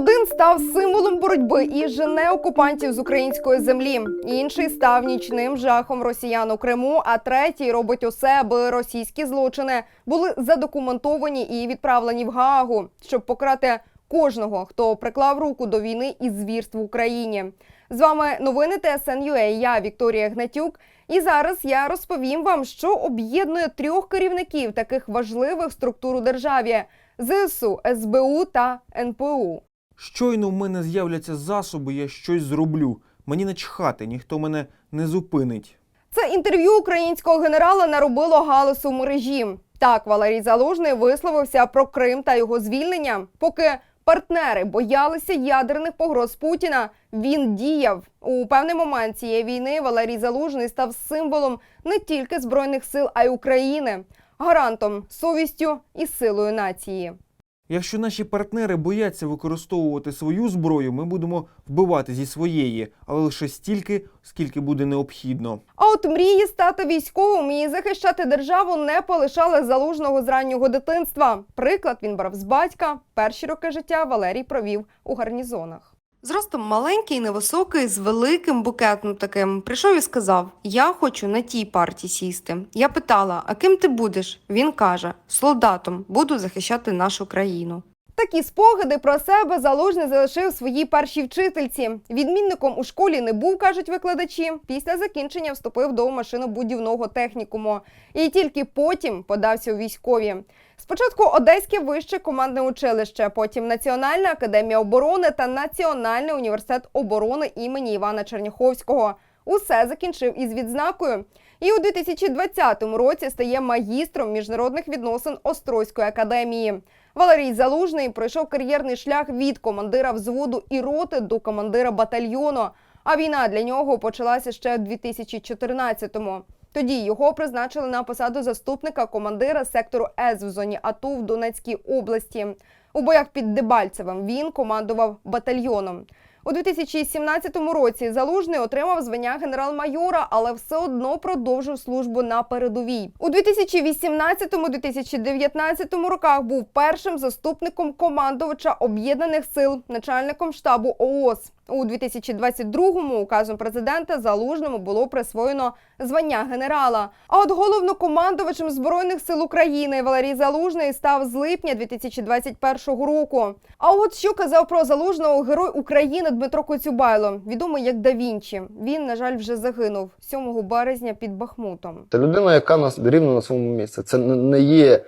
Один став символом боротьби і жене окупантів з української землі. Інший став нічним жахом росіян у Криму. А третій робить усе, аби російські злочини були задокументовані і відправлені в Гаагу, щоб покарати кожного, хто приклав руку до війни і звірств в Україні. З вами новини ТСН.UA, Я Вікторія Гнатюк. І зараз я розповім вам, що об'єднує трьох керівників таких важливих структур у державі: ЗСУ, СБУ та НПУ. Щойно в мене з'являться засоби, я щось зроблю. Мені начхати, ніхто мене не зупинить. Це інтерв'ю українського генерала наробило галасу в мережі. Так, Валерій Залужний висловився про Крим та його звільнення. Поки партнери боялися ядерних погроз Путіна, він діяв. У певний момент цієї війни Валерій Залужний став символом не тільки збройних сил, а й України, гарантом совістю і силою нації. Якщо наші партнери бояться використовувати свою зброю, ми будемо вбивати зі своєї, але лише стільки, скільки буде необхідно. А от мрії стати військовим і захищати державу не полишали залужного з раннього дитинства. Приклад він брав з батька. Перші роки життя Валерій провів у гарнізонах. Зростом маленький, невисокий, з великим букетом таким. Прийшов і сказав: Я хочу на тій парті сісти. Я питала: а ким ти будеш? Він каже: солдатом буду захищати нашу країну. Такі спогади про себе залужний залишив своїй першій вчительці. Відмінником у школі не був, кажуть викладачі. Після закінчення вступив до машинобудівного технікуму і тільки потім подався у військові. Спочатку Одеське вище командне училище, потім Національна академія оборони та Національний університет оборони імені Івана Черняховського. Усе закінчив із відзнакою. І у 2020 році стає магістром міжнародних відносин Острозької академії. Валерій Залужний пройшов кар'єрний шлях від командира взводу і роти до командира батальйону. А війна для нього почалася ще у 2014-му. Тоді його призначили на посаду заступника командира сектору С в зоні АТО в Донецькій області. У боях під Дебальцевим він командував батальйоном. У 2017 році Залужний отримав звання генерал-майора, але все одно продовжив службу на передовій. У 2018-2019 роках був першим заступником командувача об'єднаних сил, начальником штабу ООС. У 2022-му указом президента Залужному було присвоєно звання генерала. А от головнокомандувачем збройних сил України Валерій Залужний став з липня 2021 року. А от що казав про залужного герой України Дмитро Коцюбайло, відомий як Да Вінчі. Він, на жаль, вже загинув 7 березня під Бахмутом. Це людина, яка нас рівно на своєму місці. Це не- є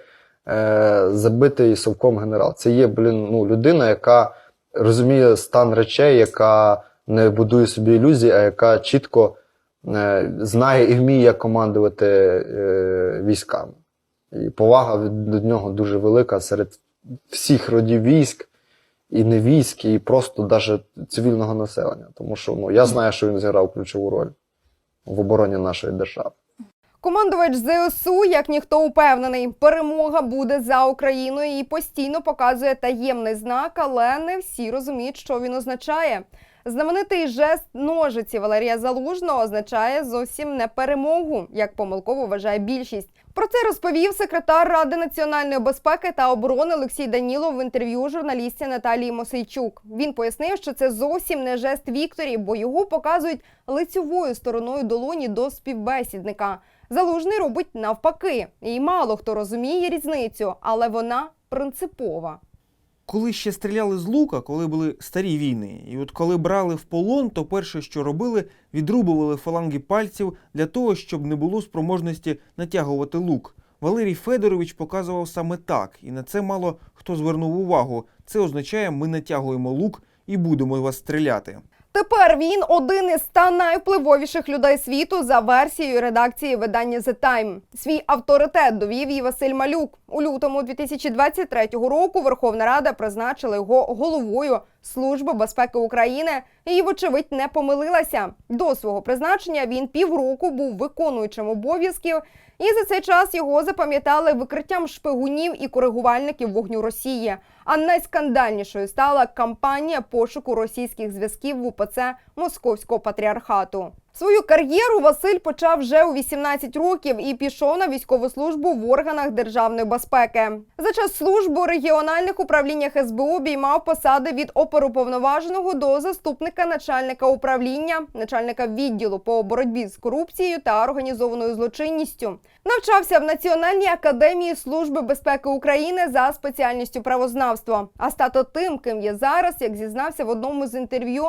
е, забитий совком генерал. Це є блін, ну, людина, яка розуміє стан речей, яка не будує собі ілюзій, а яка чітко е, знає і вміє як командувати е, військами. І повага до нього дуже велика серед всіх родів військ, і не військ, і просто навіть цивільного населення. Тому що ну, я знаю, що він зіграв ключову роль в обороні нашої держави. Командувач ЗСУ, як ніхто упевнений, перемога буде за Україною і постійно показує таємний знак, але не всі розуміють, що він означає. Знаменитий жест ножиці Валерія Залужного означає зовсім не перемогу, як помилково вважає більшість. Про це розповів секретар Ради національної безпеки та оборони Олексій Данілов в інтерв'ю журналістці Наталії Мосейчук. Він пояснив, що це зовсім не жест Вікторії, бо його показують лицьовою стороною долоні до співбесідника. Залужний робить навпаки, і мало хто розуміє різницю, але вона принципова. Коли ще стріляли з лука, коли були старі війни, і от коли брали в полон, то перше, що робили, відрубували фаланги пальців для того, щоб не було спроможності натягувати лук. Валерій Федорович показував саме так, і на це мало хто звернув увагу. Це означає, ми натягуємо лук і будемо вас стріляти. Тепер він один із ста найвпливовіших людей світу за версією редакції видання The Time. Свій авторитет довів її Василь Малюк. У лютому 2023 року Верховна Рада призначила його головою Служби безпеки України і, вочевидь, не помилилася. До свого призначення він півроку був виконуючим обов'язків, і за цей час його запам'ятали викриттям шпигунів і коригувальників вогню Росії. А найскандальнішою стала кампанія пошуку російських зв'язків в УПЦ Московського патріархату. Свою кар'єру Василь почав вже у 18 років і пішов на військову службу в органах державної безпеки. За час служби у регіональних управліннях СБУ обіймав посади від оперуповноваженого до заступника начальника управління, начальника відділу по боротьбі з корупцією та організованою злочинністю. Навчався в Національній академії служби безпеки України за спеціальністю правознавство. А стати тим, ким є зараз, як зізнався в одному з інтерв'ю,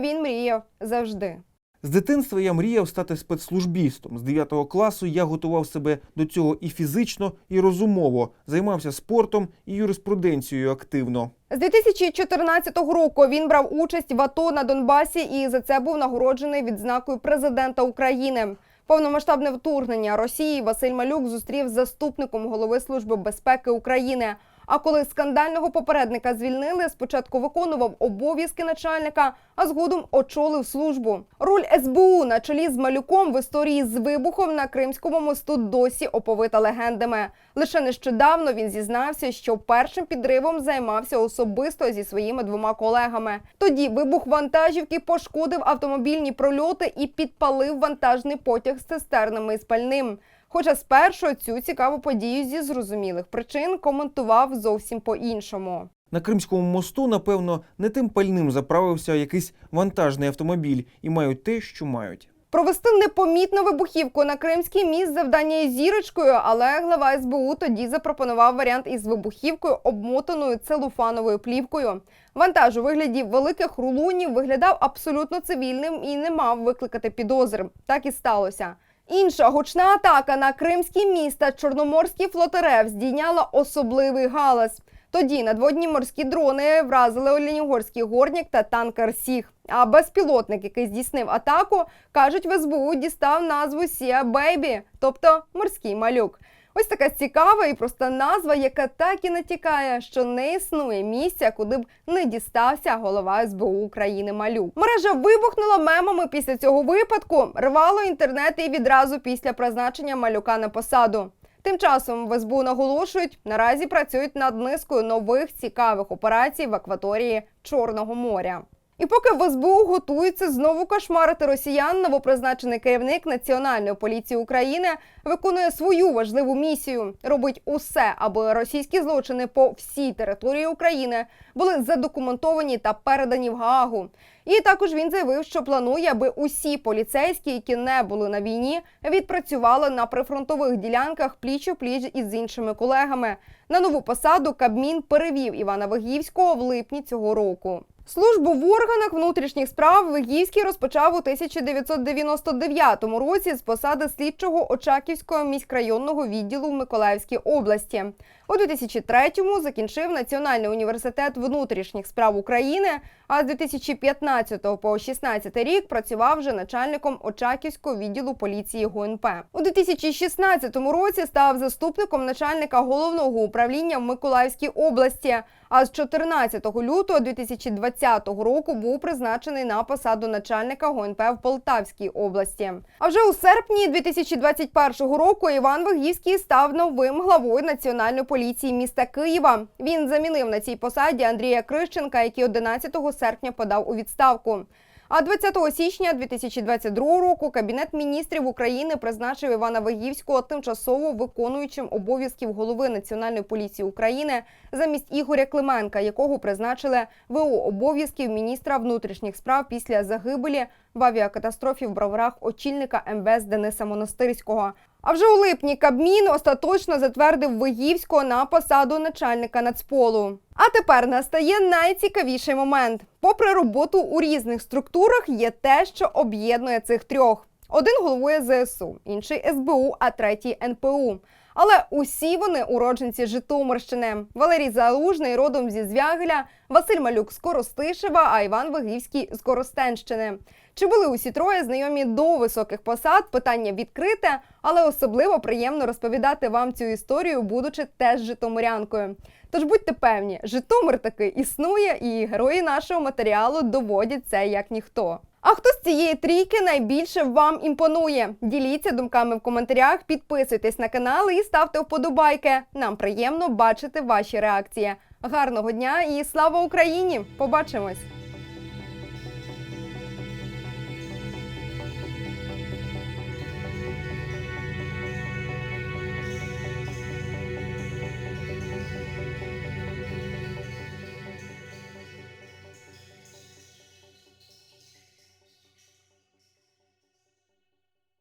він мріяв завжди. З дитинства я мріяв стати спецслужбістом. З 9 класу я готував себе до цього і фізично, і розумово, займався спортом і юриспруденцією активно. З 2014 року він брав участь в АТО на Донбасі і за це був нагороджений відзнакою президента України. Повномасштабне вторгнення Росії Василь Малюк зустрів заступником голови Служби безпеки України. А коли скандального попередника звільнили, спочатку виконував обов'язки начальника, а згодом очолив службу. Роль СБУ на чолі з малюком в історії з вибухом на Кримському мосту досі оповита легендами. Лише нещодавно він зізнався, що першим підривом займався особисто зі своїми двома колегами. Тоді вибух вантажівки пошкодив автомобільні прольоти і підпалив вантажний потяг з цистернами і спальним. Хоча спершу цю цікаву подію зі зрозумілих причин коментував зовсім по-іншому. На Кримському мосту, напевно, не тим пальним заправився якийсь вантажний автомобіль і мають те, що мають. Провести непомітну вибухівку на Кримський міст завдання із зірочкою, але глава СБУ тоді запропонував варіант із вибухівкою, обмотаною целофановою плівкою. Вантаж у вигляді великих рулонів виглядав абсолютно цивільним і не мав викликати підозр. Так і сталося. Інша гучна атака на кримські міста Чорноморський флотерев здійняла особливий галас. Тоді надводні морські дрони вразили Оленігорський горнік та танкер Сіг. А безпілотник, який здійснив атаку, кажуть, в СБУ дістав назву Сія Бейбі, тобто морський малюк. Ось така цікава і проста назва, яка так і натякає, що не існує місця, куди б не дістався голова СБУ України Малюк. Мережа вибухнула мемами після цього випадку, рвало інтернет і відразу після призначення малюка на посаду. Тим часом в СБУ наголошують, наразі працюють над низкою нових цікавих операцій в акваторії Чорного моря. І поки в СБУ готуються знову кошмарити росіян, новопризначений керівник Національної поліції України виконує свою важливу місію. Робить усе, аби російські злочини по всій території України були задокументовані та передані в Гаагу. І також він заявив, що планує, аби усі поліцейські, які не були на війні, відпрацювали на прифронтових ділянках пліч у пліч із іншими колегами. На нову посаду Кабмін перевів Івана Вигівського в липні цього року. Службу в органах внутрішніх справ Вигівський розпочав у 1999 році з посади слідчого Очаківського міськрайонного відділу в Миколаївській області. У 2003-му закінчив Національний університет внутрішніх справ України, а з 2015 по 2016 рік працював вже начальником Очаківського відділу поліції ГУНП. У 2016 році став заступником начальника головного управління в Миколаївській області. А з 14 лютого 2020 року був призначений на посаду начальника ГУНП в Полтавській області. А вже у серпні 2021 року Іван Вигівський став новим главою національної поліції міста Києва. Він замінив на цій посаді Андрія Крищенка, який 11 серпня подав у відставку. А 20 січня 2022 року Кабінет міністрів України призначив Івана Вагівського тимчасово виконуючим обов'язків голови Національної поліції України замість Ігоря Клименка, якого призначили ВО обов'язків міністра внутрішніх справ після загибелі в авіакатастрофі в броварах очільника МВС Дениса Монастирського. А вже у липні Кабмін остаточно затвердив Вигівського на посаду начальника Нацполу. А тепер настає найцікавіший момент. Попри роботу у різних структурах, є те, що об'єднує цих трьох: один головує ЗСУ, інший СБУ, а третій НПУ. Але усі вони уродженці Житомирщини. Валерій Залужний родом зі Звягеля, Василь Малюк з Коростишева, а Іван Вигівський з Коростенщини. Чи були усі троє знайомі до високих посад? Питання відкрите, але особливо приємно розповідати вам цю історію, будучи теж житомирянкою. Тож будьте певні, Житомир таки існує, і герої нашого матеріалу доводять це як ніхто. А хто з цієї трійки найбільше вам імпонує? Діліться думками в коментарях, підписуйтесь на канал і ставте вподобайки. Нам приємно бачити ваші реакції. Гарного дня і слава Україні! Побачимось!